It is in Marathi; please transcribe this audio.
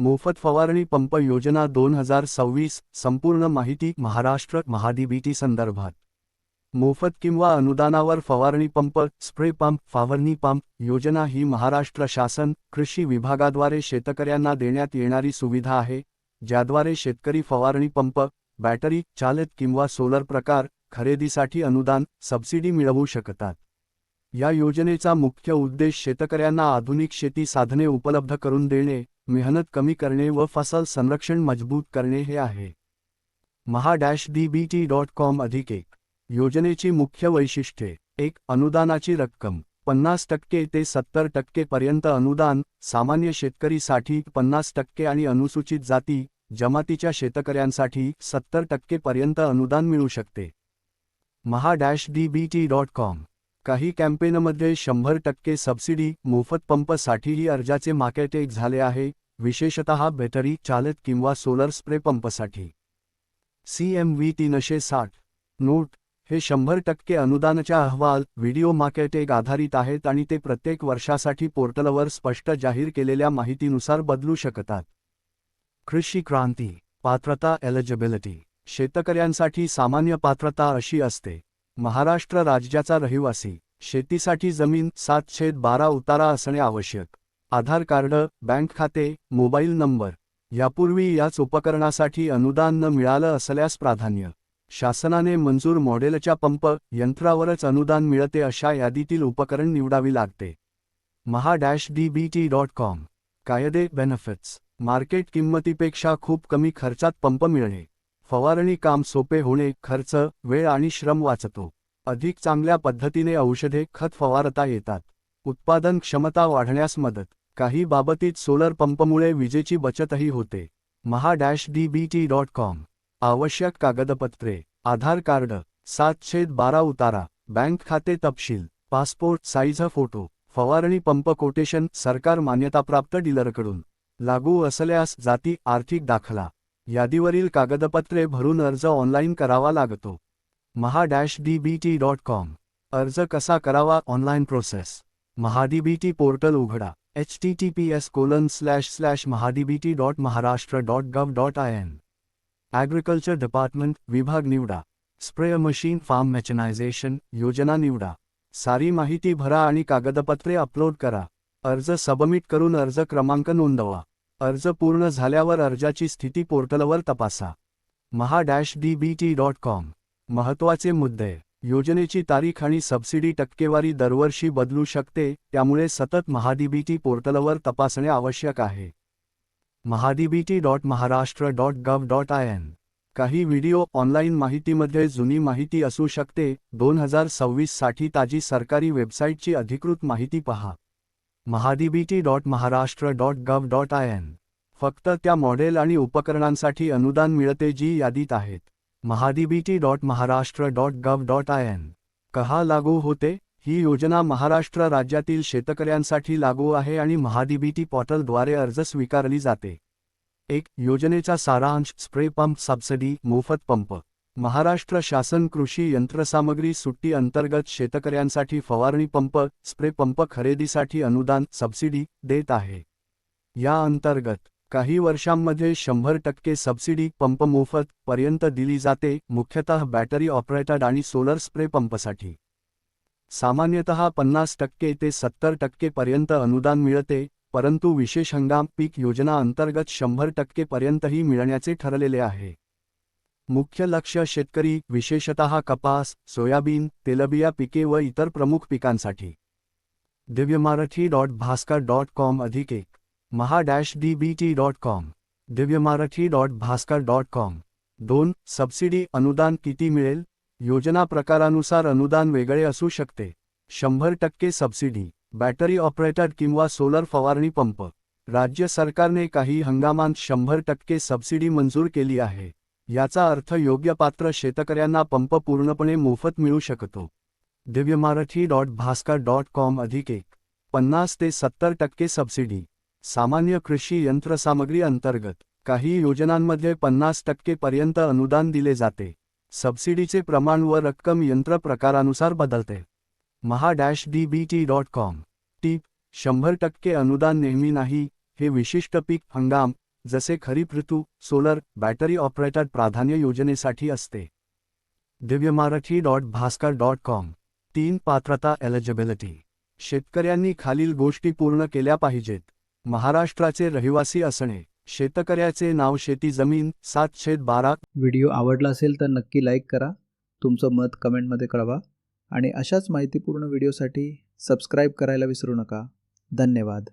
मोफत फवारणी पंप योजना दोन हजार सव्वीस संपूर्ण माहिती महाराष्ट्र महाडीबीटी संदर्भात. मोफत किंवा अनुदानावर फवारणी पंप स्प्रे पंप फावरणी पंप योजना ही महाराष्ट्र शासन कृषी विभागाद्वारे शेतकऱ्यांना देण्यात येणारी सुविधा आहे ज्याद्वारे शेतकरी फवारणी पंप बॅटरी चालित किंवा सोलर प्रकार खरेदीसाठी अनुदान सबसिडी मिळवू शकतात. या योजनेचा मुख्य उद्देश शेतकऱ्यांना आधुनिक शेती साधने उपलब्ध करून देणे मेहनत कमी करणे व फसल संरक्षण मजबूत करणे हे आहे. Maha dash D B T dot com अधिक एक योजनेची मुख्य वैशिष्ट्ये एक अनुदानाची रक्कम पन्नास टक्के ते सत्तर टक्के पर्यंत अनुदान सामान्य शेतकरीसाठी पन्नास टक्के आणि अनुसूचित जाती जमातीच्या शेतकऱ्यांसाठी सत्तर टक्के पर्यंत अनुदान मिळू शकते. Maha dash D B T dot com काही कॅम्पेनमध्ये शंभर टक्के सबसिडी मोफत पंपसाठीही अर्जाचे मार्केटेक झाले आहे विशेषतः बॅटरी चालित किंवा सोलर स्प्रे पंपसाठी. सी एम व्ही तीनशे साठ नोट हे शंभर टक्के अनुदानाच्या अहवाल व्हिडिओ मार्केटेक आधारित आहेत आणि ते प्रत्येक वर्षासाठी पोर्टलवर स्पष्ट जाहीर केलेल्या माहितीनुसार बदलू शकतात. कृषी क्रांती पात्रता एलिजिबिलिटी शेतकऱ्यांसाठी सामान्य पात्रता अशी असते. महाराष्ट्र राज्याचा रहिवासी शेतीसाठी जमीन सात छेद बारा उतारा असणे आवश्यक. आधार कार्ड बँक खाते मोबाईल नंबर यापूर्वी याच उपकरणासाठी अनुदान न मिळालं असल्यास प्राधान्य. शासनाने मंजूर मॉडेलच्या पंप यंत्रावरच अनुदान मिळते अशा यादीतील उपकरण निवडावी लागते. Maha dash D B T dot com. कायदे बेनिफिट्स. मार्केट किंमतीपेक्षा खूप कमी खर्चात पंप मिळणे. फवारणी काम सोपे होणे खर्च वेळ आणि श्रम वाचतो. अधिक चांगल्या पद्धतीने औषधे खत फवारता येतात. उत्पादन क्षमता वाढण्यास मदत. काही बाबतीत सोलर पंपमुळे विजेची बचतही होते. Maha dash D B T dot com. आवश्यक कागदपत्रे आधार कार्ड सात छेद बारा उतारा बँक खाते तपशील पासपोर्ट साईझ फोटो फवारणी पंप कोटेशन सरकार मान्यताप्राप्त डीलरकडून. लागू असल्यास जाती आर्थिक दाखला. यादीवरील कागदपत्रे भरून अर्ज ऑनलाईन करावा लागतो. Maha dash D B T dot com. अर्ज कसा करावा? Online process. महाडीबीटी पोर्टल उघडा. H T T P S colon slash slash MahaDBT dot Maharashtra dot gov dot I N agriculture department विभाग निवडा स्प्रे मशीन फार्म मॅचनायझेशन योजना निवडा सारी माहिती भरा आणि कागदपत्रे अपलोड करा अर्ज सबमिट करून अर्ज क्रमांक नोंदवा अर्ज पूर्ण झाल्यावर अर्जाची स्थिती पोर्टलवर तपासा Maha dash D B T dot com महत्त्वाचे मुद्दे योजनेची तारीख आणि सबसिडी टक्केवारी दरवर्षी बदलू शकते त्यामुळे सतत महाडीबीटी पोर्टलवर तपासणे आवश्यक आहे. MahaDBT dot Maharashtra dot gov dot I N काही व्हिडिओ ऑनलाईन माहितीमध्ये जुनी माहिती असू शकते दोन हजार सव्वीससाठी ताजी सरकारी वेबसाईटची अधिकृत माहिती पहा. MahaDBT dot Maharashtra dot gov dot I N फक्त त्या मॉडेल आणि उपकरणांसाठी अनुदान मिळते जी यादीत आहेत. MahaDBT dot Maharashtra dot gov dot I N. कहा लागू होते ही योजना महाराष्ट्र राज्यातील शेतकऱ्यांसाठी लागू आहे आणि महाडीबीटी पोर्टलद्वारे अर्ज स्वीकारली जाते. एक योजनेचा सारांश स्प्रे पंप सबसिडी मोफत पंप. महाराष्ट्र शासन कृषी यंत्रसामग्री सुट्टी अंतर्गत शेतकऱ्यांसाठी फवारणी पंप स्प्रे पंप खरेदीसाठी अनुदान सबसिडी देत आहे. या अंतर्गत काही वर्षांमध्ये शंभर टक्के सबसिडी पंप मोफत पर्यंत दिली जाते मुख्यतः बॅटरी ऑपरेटेड आणि सोलर स्प्रे पंपसाठी. सामान्यतः पन्नास टक्के ते सत्तर टक्के पर्यंत अनुदान मिळते परंतु विशेष हंगाम पीक योजना अंतर्गत शंभर टक्केपर्यंतही मिळण्याचे ठरलेले आहे. मुख्य लक्ष शेतकरी विशेषतः कपास सोयाबीन तेलबिया पिके व इतर प्रमुख पिकांसाठी. Divya Marathi dot Bhaskar dot com अधिक एक Maha dash D B T dot com Divya Marathi dot Bhaskar dot com. दोन सबसिडी अनुदान किती मिळेल? योजना प्रकारानुसार अनुदान वेगळे असू शकते. शंभर टक्के सबसिडी बॅटरी ऑपरेटेड किंवा सोलर फवारणी पंप. राज्य सरकारने काही हंगामांत शंभर टक्के सबसिडी मंजूर केली आहे. याचा अर्थ योग्य पात्र शेतकऱ्यांना पंप पूर्णपणे मोफत मिळू शकतो. Divya Marathi dot Bhaskar dot com अधिक एक पन्नास ते सत्तर टक्के सबसिडी. सामान्य कृषी यंत्रसामग्री अंतर्गत काही योजनांमध्ये पन्नास टक्के पर्यंत अनुदान दिले जाते. सबसिडीचे प्रमाण व रक्कम यंत्र प्रकारानुसार बदलते. Maha dash D B T dot com. टीप शंभर टक्के अनुदान नेहमी नाही हे विशिष्ट पीक हंगाम जसे खरीप ऋतू सोलर बॅटरी ऑपरेटर प्राधान्य योजनेसाठी असते. Divya Marathi dot Bhaskar dot com. तीन पात्रता एलिजिबिलिटी शेतकऱ्यांनी खालील गोष्टी पूर्ण केल्या पाहिजेत. महाराष्ट्राचे रहिवासी असणे शेतकऱ्याचे नाव शेती जमीन सात छेद बारा. व्हिडिओ आवडला असेल तर नक्की लाईक करा तुमचं मत कमेंटमध्ये कळवा आणि अशाच माहितीपूर्ण व्हिडिओसाठी सबस्क्राईब करायला विसरू नका. धन्यवाद.